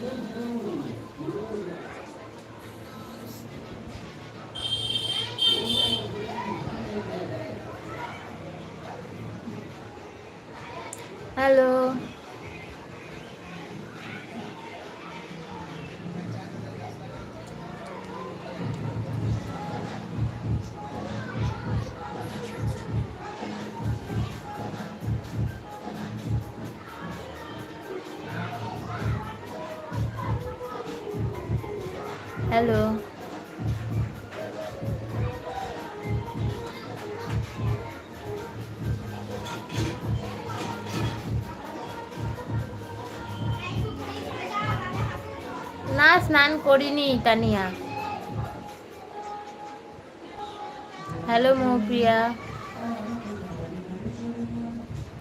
すごいな。হ্যালো। না, স্নান করিনি, Tania. Hello, Moupriya.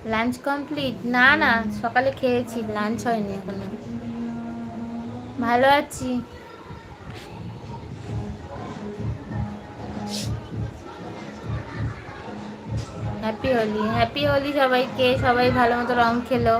Lunch complete? না না, সকালে খেয়েছি, লাঞ্চ হয়নি এখনও। ভালো আছি। হ্যাপি হোলি হ্যাপি হোলি সবাইকে। সবাই ভালো মতো রং খেলো।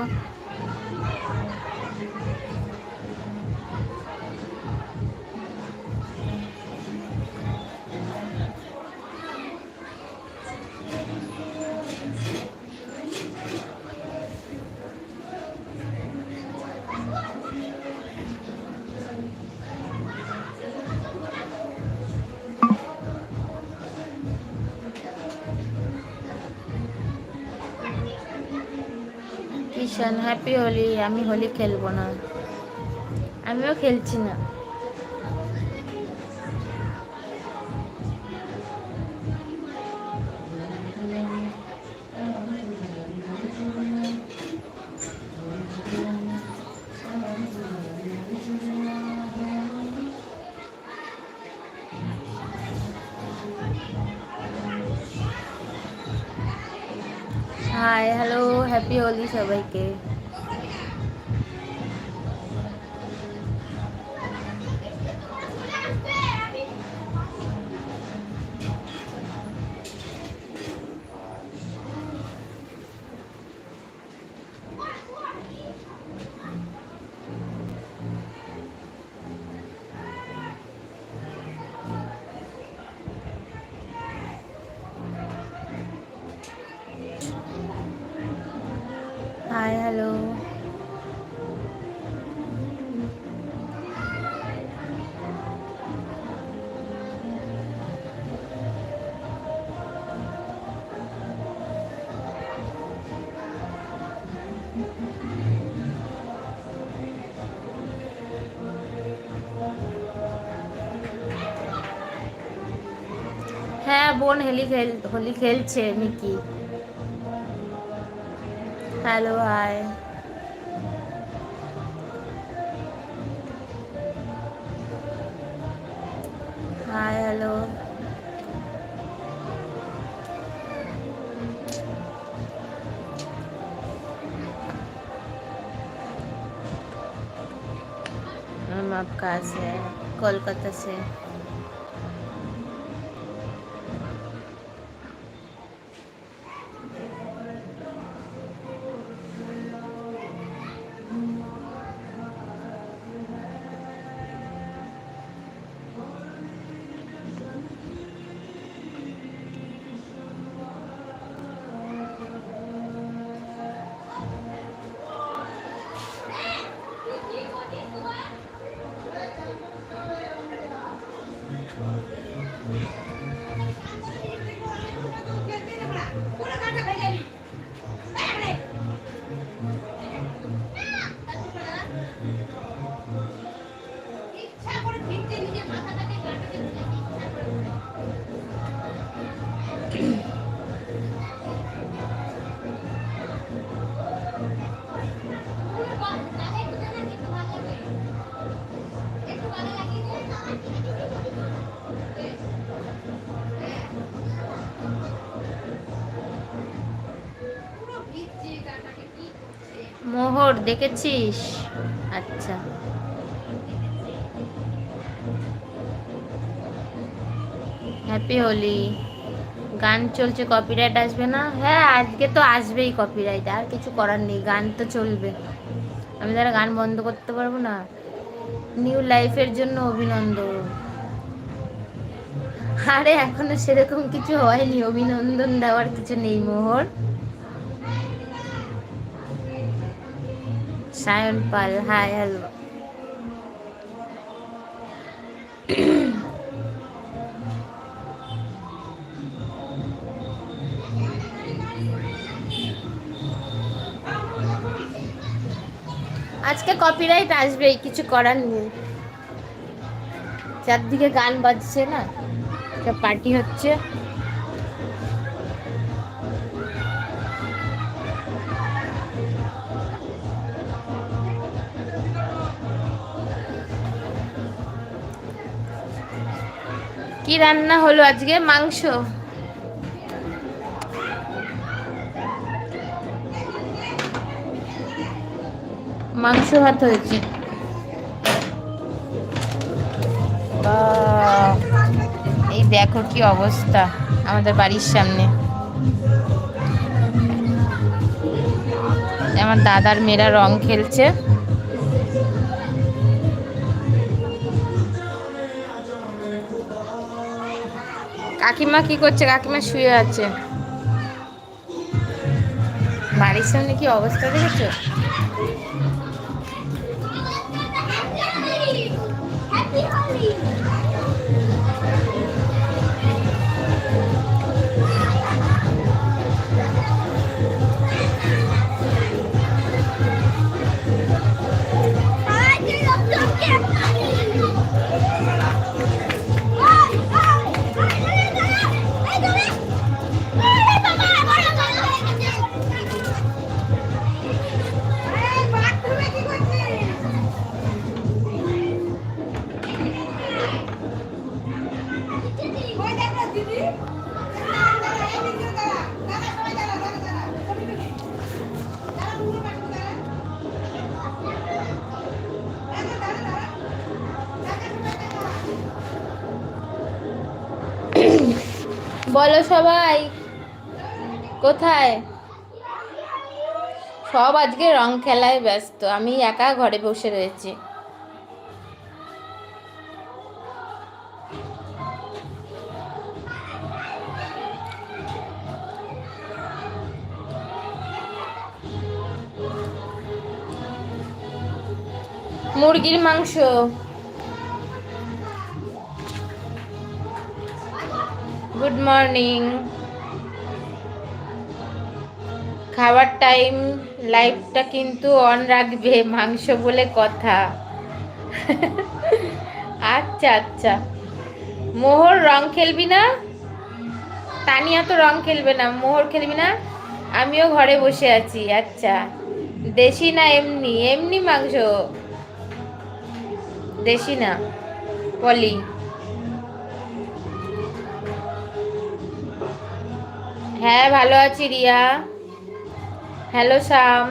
কিষান হ্যাপি হোলি আমি হোলি খেলব না। আমিও খেলছি না। হাই হ্যালো হ্যাপি হোলি সবাইকে। হ্যাঁ বোন হেলি খেল হোলি খেলছে Mickey hello hi hi hello हम आप कहाँ से हैं कोलकाता से ¿Quién tiene para? ¡Una carta de Jenny! মোহর, দেখেছিস? আচ্ছা। হ্যাপি হোলি গান চলছে কপিরাইট আসবে না? হ্যাঁ আজকে তো আসবেই কপিরাইট আর কিছু করার নেই, গান তো চলবে। আমি তারা গান বন্ধ করতে পারব না? নিউ লাইফের জন্য অভিনন্দন। আরে, এখনও সেরকম কিছু হয়নি, অভিনন্দন দেওয়ার কিছু নেই, মোহর। সায়ন পাল হাই হ্যালো আজকে কপিরাইট আসবেই কিছু করার নেই। চারদিকে গান বাজছে না পার্টি হচ্ছে। কি রান্না হলো আজকে? মাংস? মাংস ভাত হয়েছে। এই দেখো কি অবস্থা আমাদের বাড়ির সামনে। আমার দাদার মেয়েরা রং খেলছে। কাকিমা কি করছে? কাকিমা শুয়ে আছে। বাড়ির সামনে কি অবস্থা দেখেছ? বলো সবাই কোথায়? সব আজকে রং খেলায় ব্যস্ত আমি একা ঘরে বসে রয়েছি। মুরগির মাংস। গুড মর্নিং খাবার টাইম লাইভটা কিন্তু অন রাখবে, মাংস বলে কথা। আচ্ছা আচ্ছা। মোহর রং খেলবি না? তানিয়া তো রং খেলবে না, মোহর খেলবি না? আমিও ঘরে বসে আছি আচ্ছা। দেশি না এমনি? এমনি মাংস? দেশি না, পলি। হ্যাঁ ভালো আছি রিয়া। হ্যালো, শাম।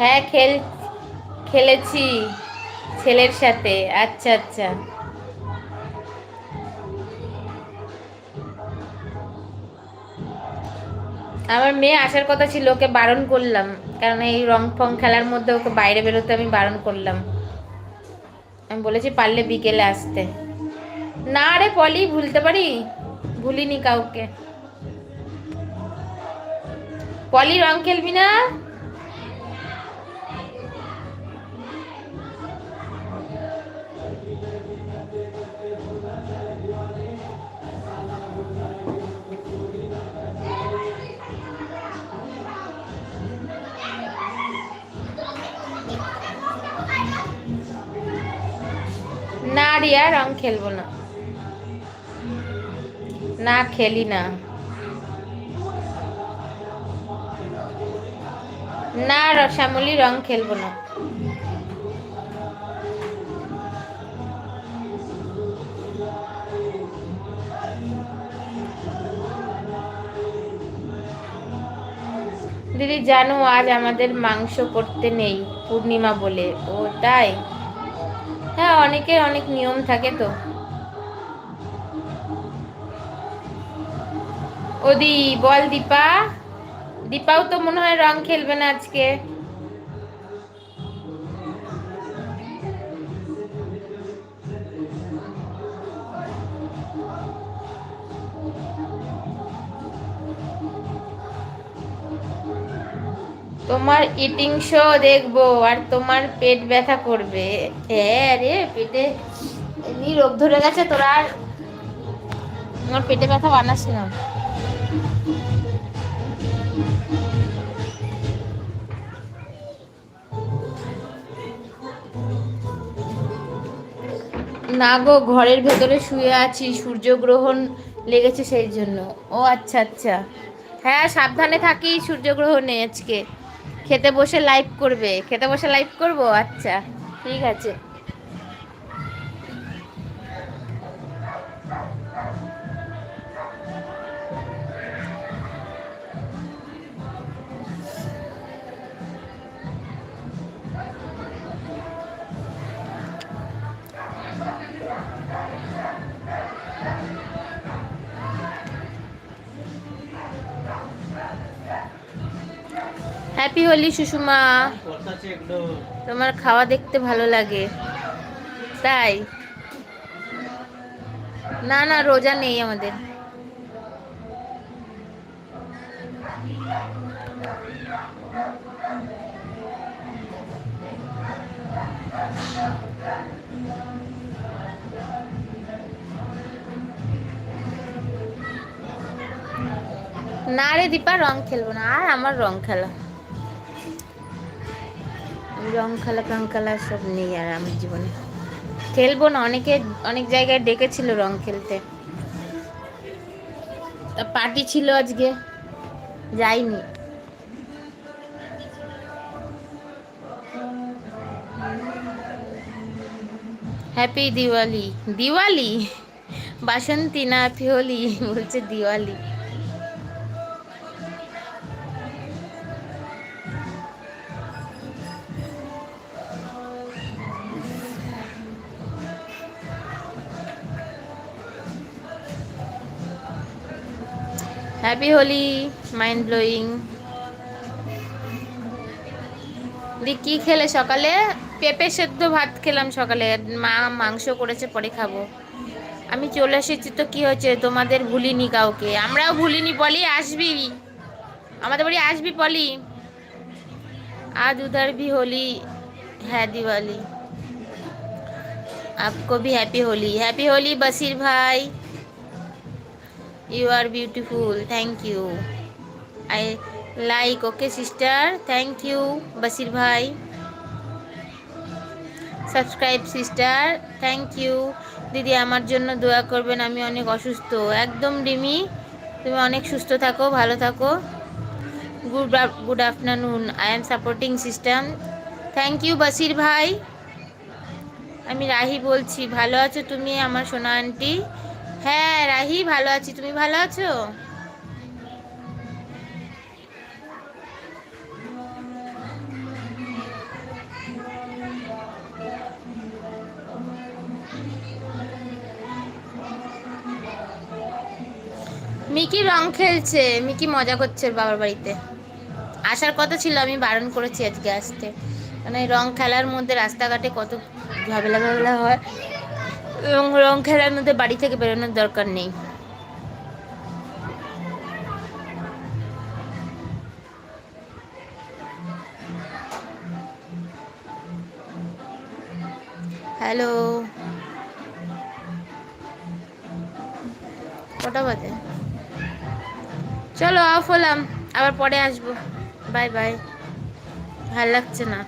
হ্যাঁ খেল খেলেছি ছেলের সাথে। আচ্ছা আচ্ছা। আমার মেয়ে আসার কথা ছিল, ওকে বারণ করলাম। কারণ এই রং ফং খেলার মধ্যে ওকে বাইরে বেরোতে আমি বারণ করলাম। আমি বলেছি, পারলে বিকেলে আসতে। না রে পলি, ভুলতে পারি? ভুলিনি কাউকে। পলি, রং খেলবি না? রিয়া রং খেলব না। না খেলি না। না র- শ্যামলী রং খেলব না। দিদি, জানো আজ আমাদের মাংস করতে নেই পূর্ণিমা বলে। ও, তাই? হ্যাঁ অনেকের অনেক নিয়ম থাকে তো। ওদি বল দীপা। দীপাও তো মনে হয় রং খেলবে না আজকে। তোমার ইটিং শো দেখব আর তোমার পেট ব্যথা করবে। হ্যাঁ রে, পেটে এমনি রোগ ধরে গেছে, তোরা আর আমার পেটে ব্যথা বানাস না। না গো, ঘরের ভেতরে শুয়ে আছি, সূর্যগ্রহণ লেগেছে সেই জন্য। ও আচ্ছা আচ্ছা। হ্যাঁ সাবধানে থাকি সূর্যগ্রহণে আজকে। খেতে বসে লাইভ করবে। খেতে বসে লাইভ করব? আচ্ছা ঠিক আছে। হ্যাপি হোলি সুষমা। তোমার খাওয়া দেখতে ভালো লাগে। তাই? না না, রোজা নেই আমাদের। না রে দীপা, রং খেলব না। আর আমার রং খেলা। রং খেলা টং খেলা, সব নেই আর আমার জীবনে। খেলব না, অনেকে, অনেক জায়গায় ডেকেছিল রং খেলতে। পার্টি ছিল আজকে, যাইনি। হ্যাপি দিওয়ালি দিওয়ালি বাসন্তী না হোলি বলছে Diwali. Happy Holi mind blowing দি, কি খেলে সকালে? পেঁপে সেদ্ধ ভাত খেলাম সকালে। মা মাংস করেছে, পরে খাব। আমি চলে এসেছি তো কি হয়েছে? তোমাদের ভুলিনি কাউকে। আমরাও ভুলিনি বলি আসবি। আমাদের বাড়ি আসবি বলি আজ উদার ভি হোলি। হ্যাঁ দিওয়ালি। আপকো ভি হ্যাপি হোলি। হ্যাপি হোলি, বাসির ভাই। You are beautiful thank you I like okay sister thank you Basir ভাই সাবস্ক্রাইব সিস্টার থ্যাংক ইউ দিদি আমার জন্য দোয়া করবেন, আমি অনেক অসুস্থ। একদম ডিমি, তুমি অনেক সুস্থ থাকো, ভালো থাকো। Good good afternoon I am supporting system thank you Basir ভাই আমি রাহি বলছি, ভালো আছো তুমি, আমার সোনা আন্টি হ্যাঁ রাহি, ভালো আছি। তুমি ভালো আছো? মিকি রং খেলছে। মিকি মজা করছে বাবার বাড়িতে। আসার কথা ছিল, আমি বারণ করেছি আজকে আসতে। মানে রং খেলার মধ্যে রাস্তাঘাটে কত ঝামেলা ঝামেলা হয়। এবং রং খেলার মধ্যে বাড়ি থেকে বেরোনোর দরকার নেই। হ্যালো। কটা বাজে? চলো অফ হলাম। আবার পরে আসব। Bye bye. ভালো লাগছে না।